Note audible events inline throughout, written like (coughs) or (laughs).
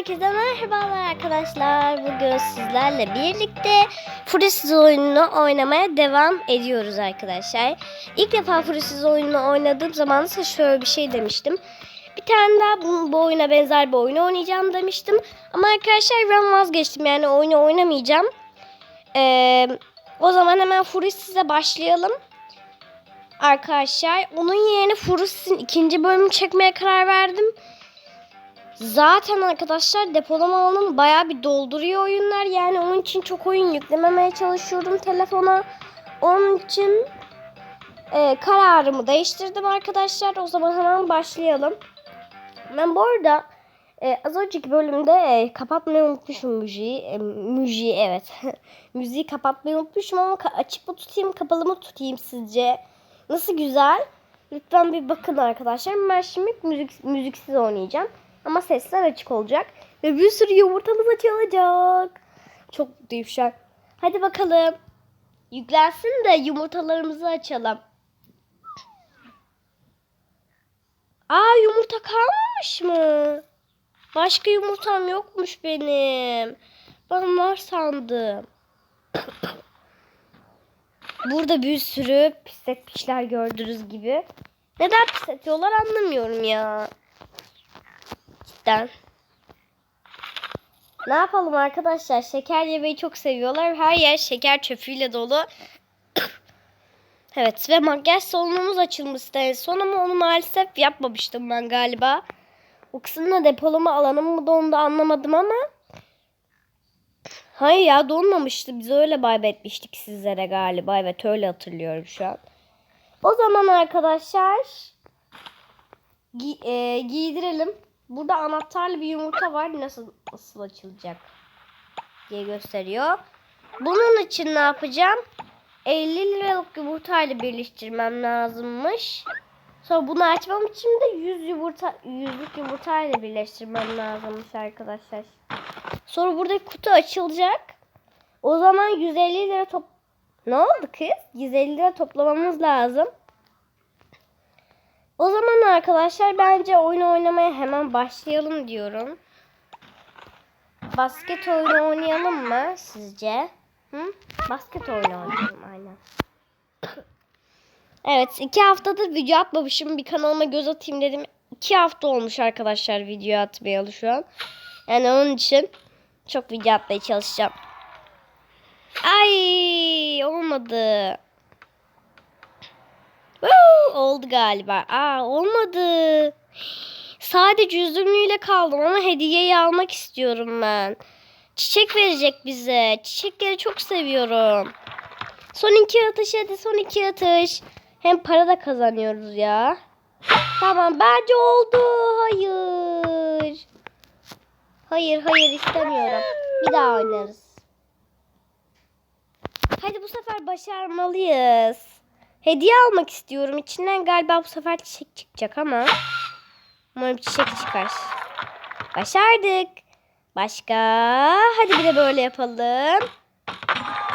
Herkese merhabalar arkadaşlar. Bugün sizlerle birlikte Furisiz oyununu oynamaya devam ediyoruz arkadaşlar. İlk defa Furisiz oyununu oynadığım zaman ise şöyle bir şey demiştim. Bir tane daha bu, bu oyuna benzer bir oyunu oynayacağım demiştim. Ama arkadaşlar ben vazgeçtim yani oyunu oynamayacağım. Ee, o zaman hemen Furisiz'e başlayalım. Arkadaşlar onun yerine Furisiz'in ikinci bölümünü çekmeye karar verdim. Zaten arkadaşlar depolama alanım bayağı bir dolduruyor oyunlar. Yani onun için çok oyun yüklememeye çalışıyorum telefona. Onun için e, kararımı değiştirdim arkadaşlar. O zaman hemen başlayalım. Ben bu arada e, az önceki bölümde e, kapatmayı unutmuşum müziği. E, müziği evet. (laughs) müziği kapatmayı unutmuşum ama açık mı tutayım kapalı mı tutayım sizce? Nasıl güzel? Lütfen bir bakın arkadaşlar. Ben şimdi müzik, müziksiz oynayacağım. Ama sesler açık olacak. Ve bir sürü yumurtamız açılacak. Çok an. Hadi bakalım. Yüklensin de yumurtalarımızı açalım. Aa yumurta kalmamış mı? Başka yumurtam yokmuş benim. Ben var sandım. (coughs) Burada bir sürü pisletmişler gördüğünüz gibi. Neden pisletiyorlar anlamıyorum ya. Cidden. Ne yapalım arkadaşlar? Şeker yemeyi çok seviyorlar. Her yer şeker çöpüyle dolu. evet ve makyaj salonumuz açılmıştı en son ama onu maalesef yapmamıştım ben galiba. O depolama alanım mı dondu anlamadım ama. Hayır ya donmamıştı. Biz öyle etmiştik sizlere galiba. Evet öyle hatırlıyorum şu an. O zaman arkadaşlar gi- e, giydirelim. Burada anahtarlı bir yumurta var. Nasıl nasıl açılacak diye gösteriyor. Bunun için ne yapacağım? 50 liralık yumurtayla birleştirmem lazımmış. Sonra bunu açmam için de 100 yumurta 100'lük yumurtayla birleştirmem lazımmış arkadaşlar. Sonra burada kutu açılacak. O zaman 150 lira top Ne oldu kız? 150 lira toplamamız lazım. O zaman arkadaşlar bence oyun oynamaya hemen başlayalım diyorum. Basket oyunu oynayalım mı sizce? Hı? Basket oyunu oynayalım aynen. (coughs) evet iki haftadır video atmamışım. Bir kanalıma göz atayım dedim. İki hafta olmuş arkadaşlar video atmayalı şu an. Yani onun için çok video atmaya çalışacağım. Ay olmadı. Oldu galiba. Aa olmadı. Sadece üzümlüyle kaldım ama hediyeyi almak istiyorum ben. Çiçek verecek bize. Çiçekleri çok seviyorum. Son iki atış hadi son iki atış. Hem para da kazanıyoruz ya. Tamam bence oldu. Hayır. Hayır hayır istemiyorum. Bir daha oynarız. Hadi bu sefer başarmalıyız. Hediye almak istiyorum. İçinden galiba bu sefer çiçek çıkacak ama. Umarım çiçek çıkar. Başardık. Başka. Hadi bir de böyle yapalım.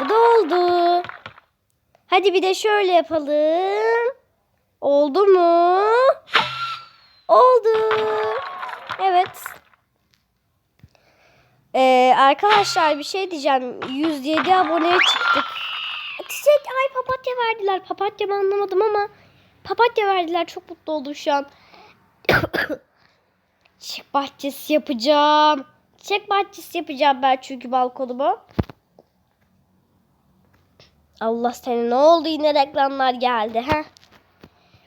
Bu da oldu. Hadi bir de şöyle yapalım. Oldu mu? Oldu. Evet. Ee, arkadaşlar bir şey diyeceğim. 107 aboneye çıktık. Çiçek ay papatya verdiler. Papatya mı anlamadım ama papatya verdiler. Çok mutlu oldum şu an. (coughs) Çiçek bahçesi yapacağım. Çiçek bahçesi yapacağım ben çünkü balkonumu. Allah seni ne oldu yine reklamlar geldi ha?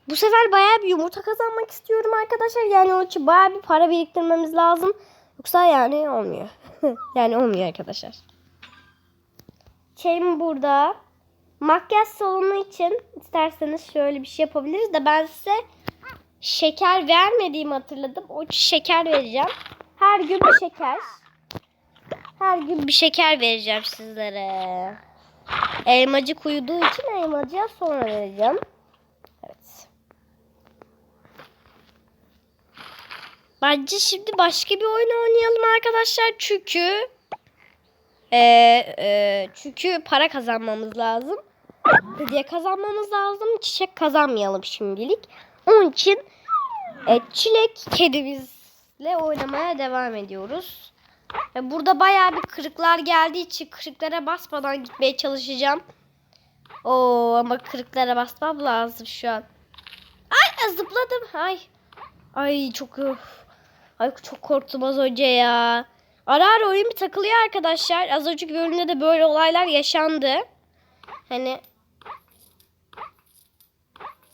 Bu sefer bayağı bir yumurta kazanmak istiyorum arkadaşlar. Yani onun için bayağı bir para biriktirmemiz lazım. Yoksa yani olmuyor. (laughs) yani olmuyor arkadaşlar. Şeyim burada. Makyaj salonu için isterseniz şöyle bir şey yapabiliriz de ben size şeker vermediğimi hatırladım. O şeker vereceğim. Her gün bir şeker. Her gün bir şeker vereceğim sizlere. Elmacık uyuduğu için elmacıya sonra vereceğim. Evet. Bence şimdi başka bir oyun oynayalım arkadaşlar. Çünkü ee, e, çünkü para kazanmamız lazım. Hediye kazanmamız lazım. Çiçek kazanmayalım şimdilik. Onun için e, çilek kedimiz ile oynamaya devam ediyoruz. Ve burada bayağı bir kırıklar geldiği için kırıklara basmadan gitmeye çalışacağım. Oo ama kırıklara basmam lazım şu an. Ay zıpladım. Ay. Ay çok öf. Ay çok korktum az önce ya. Ara ara oyun bir takılıyor arkadaşlar. Az önceki bölümde de böyle olaylar yaşandı. Hani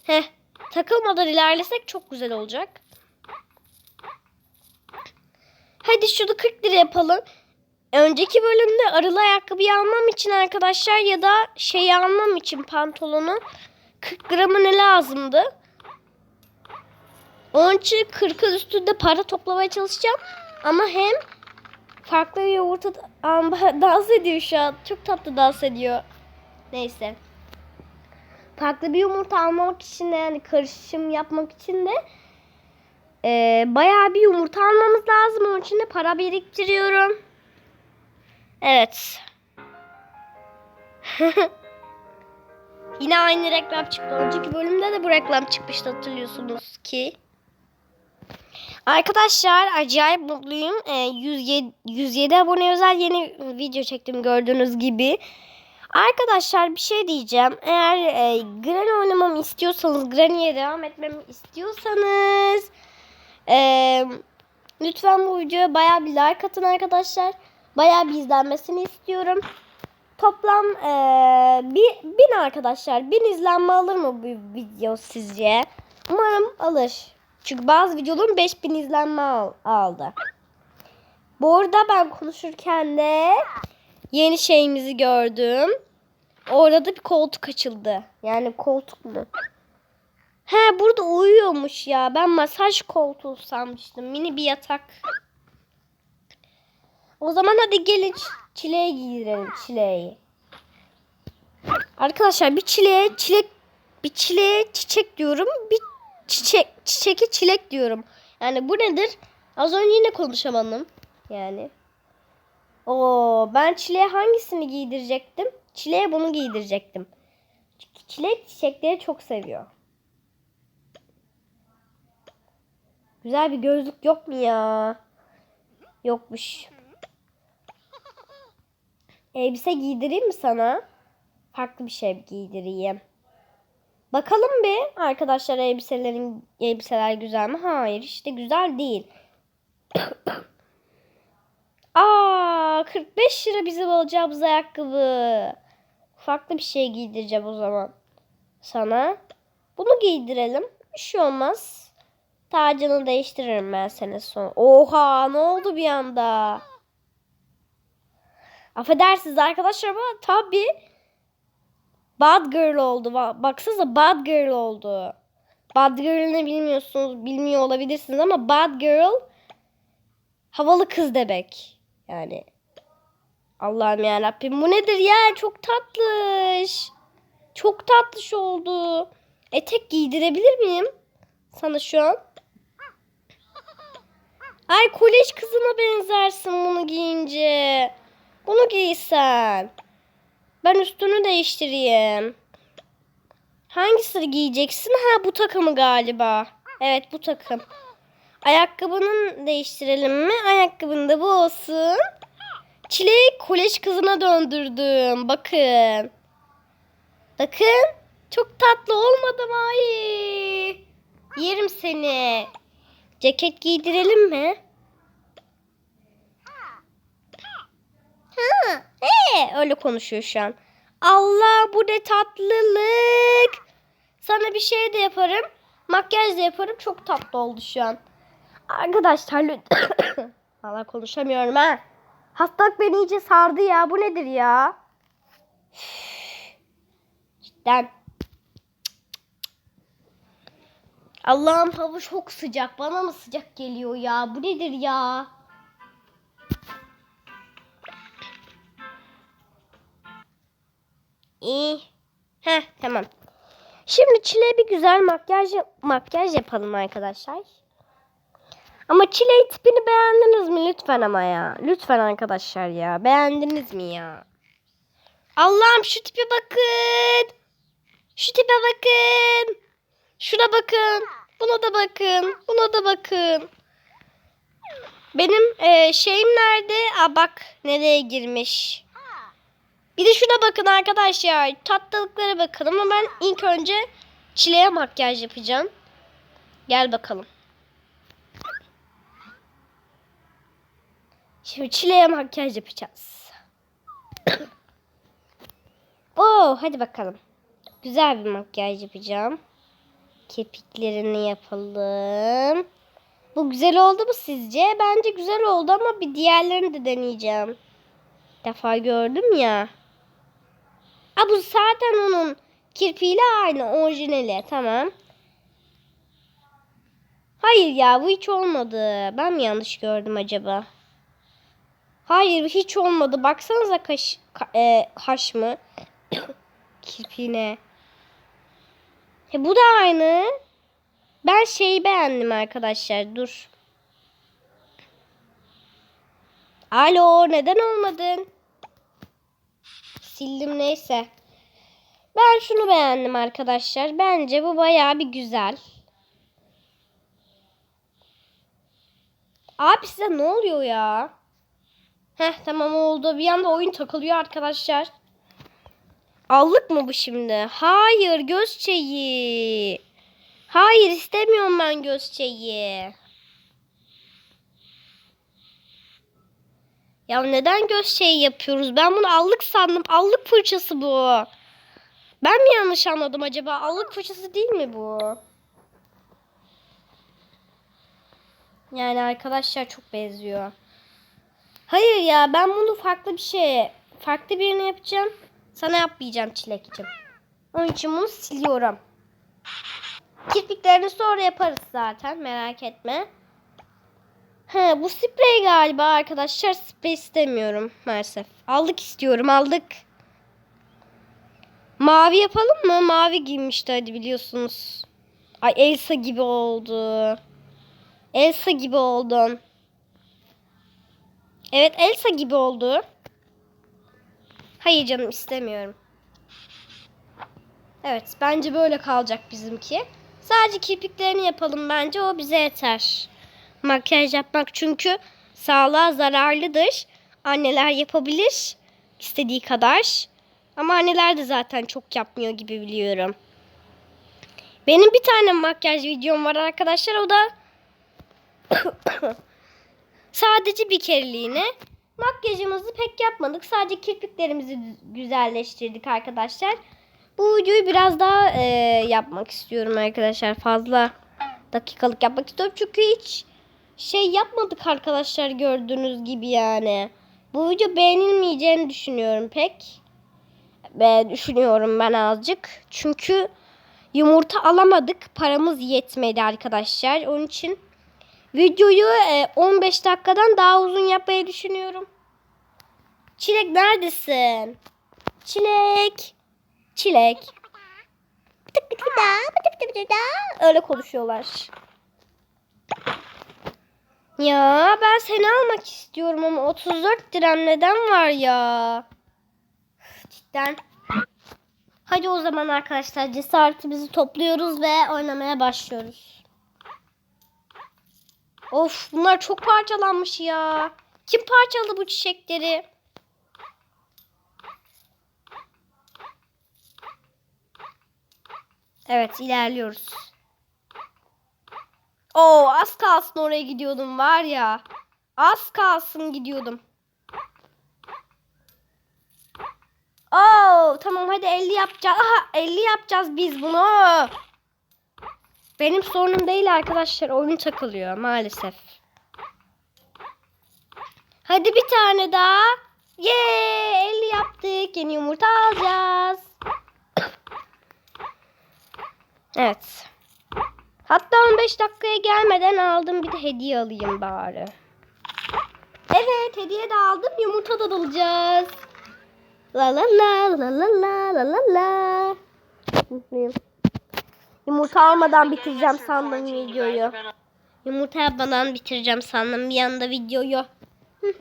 Heh, takılmadan ilerlesek çok güzel olacak. Hadi şunu 40 lira yapalım. Önceki bölümde arılı ayakkabıyı almam için arkadaşlar ya da şeyi almam için pantolonu 40 gramı ne lazımdı? Onun için 40'ın üstünde para toplamaya çalışacağım. Ama hem farklı Aa, (laughs) dans ediyor şu an. Çok tatlı dans ediyor. Neyse. Farklı bir yumurta almak için de yani karışım yapmak için de e, bayağı bir yumurta almamız lazım. Onun için de para biriktiriyorum. Evet. (laughs) Yine aynı reklam çıktı. Önceki bölümde de bu reklam çıkmıştı hatırlıyorsunuz ki. Arkadaşlar acayip mutluyum. Ee, 107, 107 abone özel yeni video çektim gördüğünüz gibi. Arkadaşlar bir şey diyeceğim. Eğer e, Granny oynamamı istiyorsanız, Granny'ye devam etmemi istiyorsanız e, lütfen bu videoya bayağı bir like atın arkadaşlar. Bayağı bir izlenmesini istiyorum. Toplam e, bir, bin arkadaşlar. Bin izlenme alır mı bu video sizce? Umarım alır. Çünkü bazı videoların 5000 izlenme al, aldı. Bu arada ben konuşurken de yeni şeyimizi gördüm. Orada da bir koltuk açıldı. Yani koltuk mu? He burada uyuyormuş ya. Ben masaj koltuğu sanmıştım. Mini bir yatak. O zaman hadi gelin çileğe giydirelim çileği. Arkadaşlar bir çileğe çilek bir çileğe çiçek diyorum. Bir çiçek çiçeki çilek diyorum. Yani bu nedir? Az önce yine konuşamadım. Yani. Oo, ben çileğe hangisini giydirecektim? Çileğe bunu giydirecektim. Çilek çiçekleri çok seviyor. Güzel bir gözlük yok mu ya? Yokmuş. Elbise giydireyim mi sana? Farklı bir şey giydireyim. Bakalım bir arkadaşlar elbiselerin elbiseler güzel mi? Hayır işte güzel değil. (coughs) Aa 45 lira bizim alacağımız ayakkabı. Farklı bir şey giydireceğim o zaman. Sana. Bunu giydirelim. Bir şey olmaz. Tacını değiştiririm ben sene sonra. Oha ne oldu bir anda? Affedersiniz arkadaşlar ama tabii Bad Girl oldu. Ba- Baksanıza Bad Girl oldu. Bad Girl ne bilmiyorsunuz, bilmiyor olabilirsiniz ama Bad Girl havalı kız demek. Yani Allah'ım ya Rabbim bu nedir ya? Çok tatlış. Çok tatlış oldu. Etek giydirebilir miyim? Sana şu an. Ay kolej kızına benzersin bunu giyince. Bunu giysen. Ben üstünü değiştireyim. Hangisini giyeceksin? Ha bu takımı galiba. Evet bu takım. Ayakkabının değiştirelim mi? Ayakkabın da bu olsun. Çilek kolej kızına döndürdüm. Bakın. Bakın. Çok tatlı olmadı mı? Ay. Yerim seni. Ceket giydirelim mi? Ha, ee, öyle konuşuyor şu an. Allah bu ne tatlılık. Sana bir şey de yaparım. Makyaj da yaparım. Çok tatlı oldu şu an. Arkadaşlar lütfen. (coughs) Valla konuşamıyorum ha. Hastalık beni iyice sardı ya. Bu nedir ya? Cidden. Allah'ım hava çok sıcak. Bana mı sıcak geliyor ya? Bu nedir ya? İyi. Heh tamam. Şimdi çileğe bir güzel makyaj makyaj yapalım arkadaşlar. Ama çileğin tipini beğendiniz mi lütfen ama ya. Lütfen arkadaşlar ya. Beğendiniz mi ya? Allah'ım şu tipe bakın. Şu tipe bakın. Şuna bakın. Buna da bakın. Buna da bakın. Benim e, şeyim nerede? Aa bak nereye girmiş. Bir de şuna bakın arkadaşlar. Tatlılıklara bakın ama ben ilk önce çileğe makyaj yapacağım. Gel bakalım. Şimdi çileğe makyaj yapacağız. (coughs) Oo hadi bakalım. Güzel bir makyaj yapacağım. Kirpiklerini yapalım. Bu güzel oldu mu sizce? Bence güzel oldu ama bir diğerlerini de deneyeceğim. Bir defa gördüm ya. Aa bu zaten onun kirpiğiyle aynı orijinali. Tamam. Hayır ya bu hiç olmadı. Ben mi yanlış gördüm acaba? Hayır hiç olmadı. Baksanıza kaş, ka- e, haş mı? (coughs) Kirpiğine. E, bu da aynı. Ben şeyi beğendim arkadaşlar. Dur. Alo neden olmadın? Sildim neyse. Ben şunu beğendim arkadaşlar. Bence bu bayağı bir güzel. Abi size ne oluyor ya? Heh tamam oldu. Bir anda oyun takılıyor arkadaşlar. Allık mı bu şimdi? Hayır göz çeyi. Hayır istemiyorum ben göz çeyi. Ya neden göz çeyi yapıyoruz? Ben bunu allık sandım. Allık fırçası bu. Ben mi yanlış anladım acaba? Allık fırçası değil mi bu? Yani arkadaşlar çok benziyor. Hayır ya ben bunu farklı bir şey, farklı birine yapacağım. Sana yapmayacağım çilekçim. Onun için bunu siliyorum. Kirpiklerini sonra yaparız zaten merak etme. He, bu sprey galiba arkadaşlar. Sprey istemiyorum maalesef. Aldık istiyorum aldık. Mavi yapalım mı? Mavi giymişti hadi biliyorsunuz. Ay Elsa gibi oldu. Elsa gibi oldun. Evet Elsa gibi oldu. Hayır canım istemiyorum. Evet bence böyle kalacak bizimki. Sadece kirpiklerini yapalım bence o bize yeter. Makyaj yapmak çünkü sağlığa zararlıdır. Anneler yapabilir istediği kadar. Ama anneler de zaten çok yapmıyor gibi biliyorum. Benim bir tane makyaj videom var arkadaşlar. O da (coughs) (coughs) sadece bir kereliğine. Makyajımızı pek yapmadık. Sadece kirpiklerimizi güzelleştirdik arkadaşlar. Bu videoyu biraz daha e, yapmak istiyorum arkadaşlar. Fazla dakikalık yapmak istiyorum. Çünkü hiç şey yapmadık arkadaşlar gördüğünüz gibi yani. Bu video beğenilmeyeceğini düşünüyorum pek. Ve düşünüyorum ben azıcık. Çünkü yumurta alamadık. Paramız yetmedi arkadaşlar. Onun için videoyu e, 15 dakikadan daha uzun yapmayı düşünüyorum. Çilek neredesin? Çilek. Çilek. Öyle konuşuyorlar. Ya ben seni almak istiyorum ama 34 liram neden var ya? Cidden. Hadi o zaman arkadaşlar cesaretimizi topluyoruz ve oynamaya başlıyoruz. Of bunlar çok parçalanmış ya. Kim parçaladı bu çiçekleri? Evet ilerliyoruz. Oo az kalsın oraya gidiyordum var ya. Az kalsın gidiyordum. Oo tamam hadi 50 yapacağız. Aha 50 yapacağız biz bunu. Benim sorunum değil arkadaşlar. Oyun takılıyor maalesef. Hadi bir tane daha. Yee 50 yaptık. Yeni yumurta alacağız. Evet. Hatta 15 dakikaya gelmeden aldım bir de hediye alayım bari. Evet hediye de aldım yumurta da alacağız. La la la la la la la la. Yumurta almadan bitireceğim sandım videoyu. Yumurta yapmadan bitireceğim sandım bir anda videoyu. Hı. (laughs)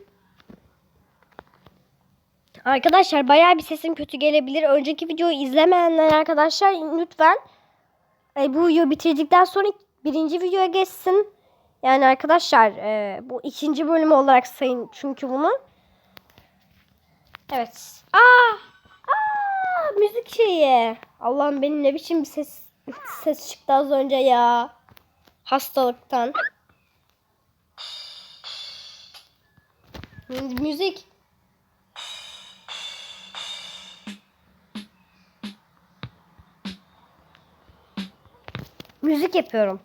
Arkadaşlar bayağı bir sesim kötü gelebilir. Önceki videoyu izlemeyenler arkadaşlar lütfen e, bu videoyu bitirdikten sonra birinci videoya geçsin. Yani arkadaşlar e, bu ikinci bölümü olarak sayın çünkü bunu. Evet. Aa! Aa! Müzik şeyi. Allah'ım benim ne biçim bir ses ses çıktı az önce ya. Hastalıktan. Mü- Müzik. Müzik yapıyorum.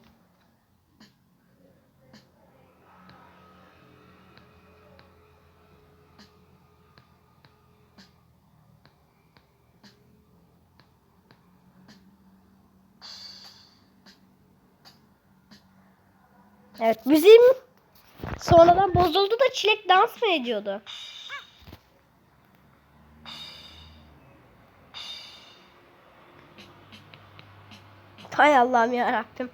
Evet müziğim sonradan bozuldu da Çilek dans mı ediyordu? Hay Allah'ım ya Rabbim.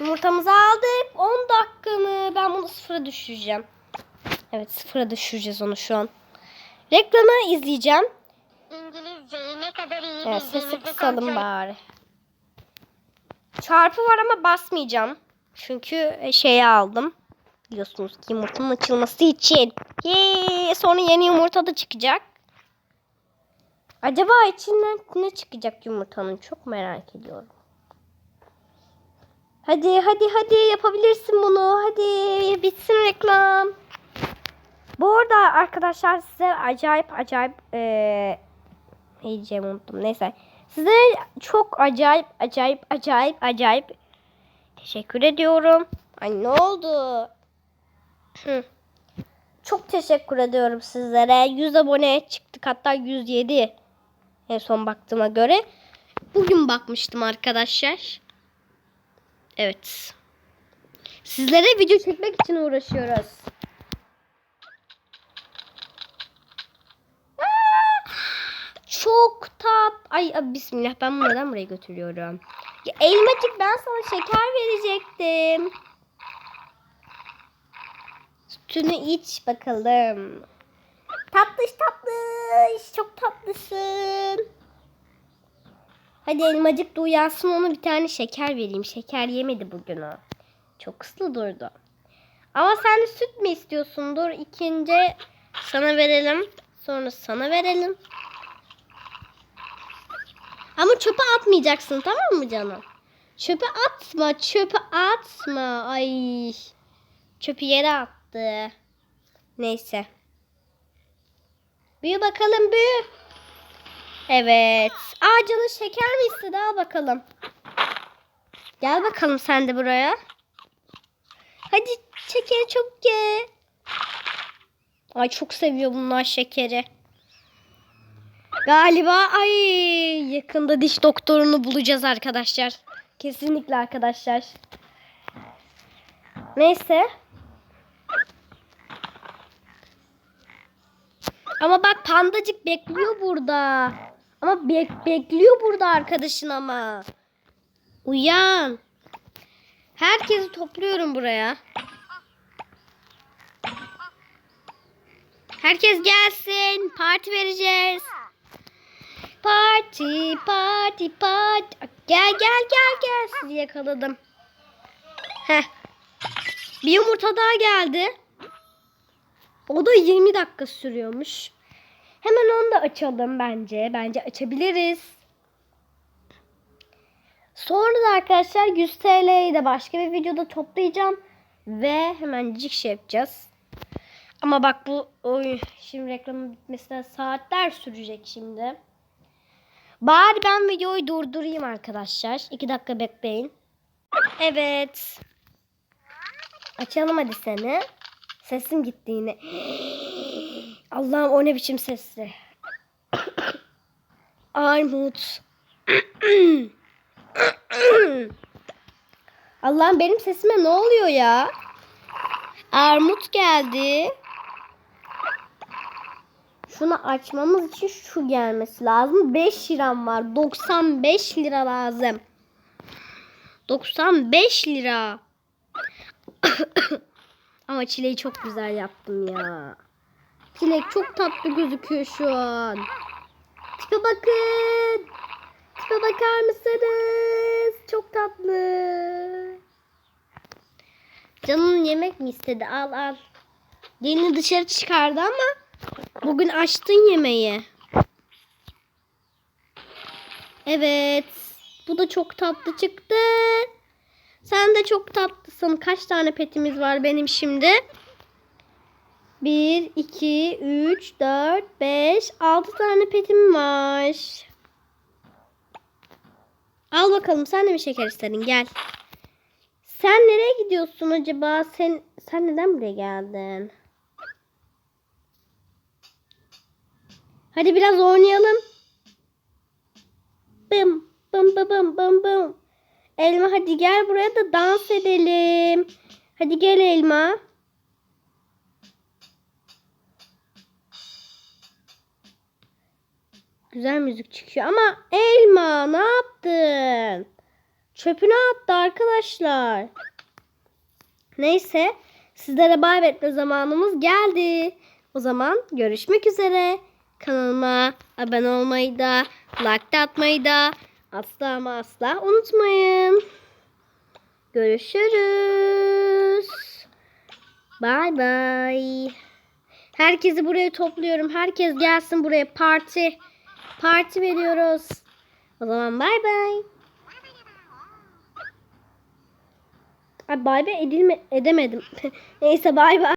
Yumurtamızı aldık. 10 dakika mı? Ben bunu sıfıra düşüreceğim. Evet sıfıra düşüreceğiz onu şu an. Reklamı izleyeceğim. İngilizceyi ne kadar iyi Evet sesi kısalım bari. Çarpı var ama basmayacağım. Çünkü e, şeyi aldım. Biliyorsunuz ki yumurtanın açılması için. Yee, sonra yeni yumurta da çıkacak. Acaba içinden ne çıkacak yumurtanın çok merak ediyorum. Hadi hadi hadi yapabilirsin bunu. Hadi bitsin reklam. Bu arada arkadaşlar size acayip acayip ne diyeceğimi unuttum. Neyse. Size çok acayip acayip acayip acayip teşekkür ediyorum. Ay ne oldu? Çok teşekkür ediyorum sizlere. 100 abone çıktık hatta 107 en son baktığıma göre. Bugün bakmıştım arkadaşlar. Evet. Sizlere video çekmek için uğraşıyoruz. Çok tat. Ay, bismillah ben bunu neden buraya götürüyorum? Elmacık ben sana şeker verecektim. Sütünü iç bakalım. Tatlış tatlış. Çok tatlısın. Hadi elmacık da uyansın ona bir tane şeker vereyim. Şeker yemedi bugün o. Çok ıslı durdu. Ama sen de süt mü istiyorsun? Dur ikinci sana verelim. Sonra sana verelim. Ama çöpe atmayacaksın tamam mı canım? Çöpe atma, çöpe atma. Ay. Çöpü yere attı. Neyse. Büyü bakalım büyü. Evet. Aa canın şeker mi istedi? Al bakalım. Gel bakalım sen de buraya. Hadi şekeri çok ye. Ay çok seviyor bunlar şekeri. Galiba ay yakında diş doktorunu bulacağız arkadaşlar. Kesinlikle arkadaşlar. Neyse. Ama bak pandacık bekliyor burada. Ama bek- bekliyor burada arkadaşın ama. Uyan. Herkesi topluyorum buraya. Herkes gelsin. Parti vereceğiz. Parti, parti, parti. Gel, gel, gel, gel. Sizi yakaladım. Heh. Bir yumurta daha geldi. O da 20 dakika sürüyormuş. Hemen onu da açalım bence. Bence açabiliriz. Sonra da arkadaşlar 100 TL'yi de başka bir videoda toplayacağım. Ve hemencik şey yapacağız. Ama bak bu oy, şimdi reklamın bitmesine saatler sürecek şimdi. Bari ben videoyu durdurayım arkadaşlar. 2 dakika bekleyin. Evet. Açalım hadi seni. Sesim gitti yine. (gasps) Allah'ım o ne biçim sesli. (coughs) Armut. (coughs) Allah'ım benim sesime ne oluyor ya? Armut geldi. Şunu açmamız için şu gelmesi lazım. 5 liram var. 95 lira lazım. 95 lira. (coughs) Ama çileği çok güzel yaptım ya. Çilek çok tatlı gözüküyor şu an. Tipe bakın. Tipe bakar mısınız? Çok tatlı. Canın yemek mi istedi? Al al. Dilini dışarı çıkardı ama bugün açtın yemeği. Evet. Bu da çok tatlı çıktı. Sen de çok tatlısın. Kaç tane petimiz var benim şimdi? 1, 2, 3, 4, 5, 6 tane petim var. Al bakalım sen de bir şeker istedin gel. Sen nereye gidiyorsun acaba? Sen sen neden buraya geldin? Hadi biraz oynayalım. Bım bım bım bım bım bım. Elma hadi gel buraya da dans edelim. Hadi gel Elma. Güzel müzik çıkıyor ama Elma ne yaptın? Çöpünü attı arkadaşlar. Neyse sizlere bay etme zamanımız geldi. O zaman görüşmek üzere. Kanalıma abone olmayı da like atmayı da asla ama asla unutmayın. Görüşürüz. Bay bay. Herkesi buraya topluyorum. Herkes gelsin buraya parti. Parti veriyoruz. O zaman bay bay. Ay bay bay edilme edemedim. (laughs) Neyse bay bay.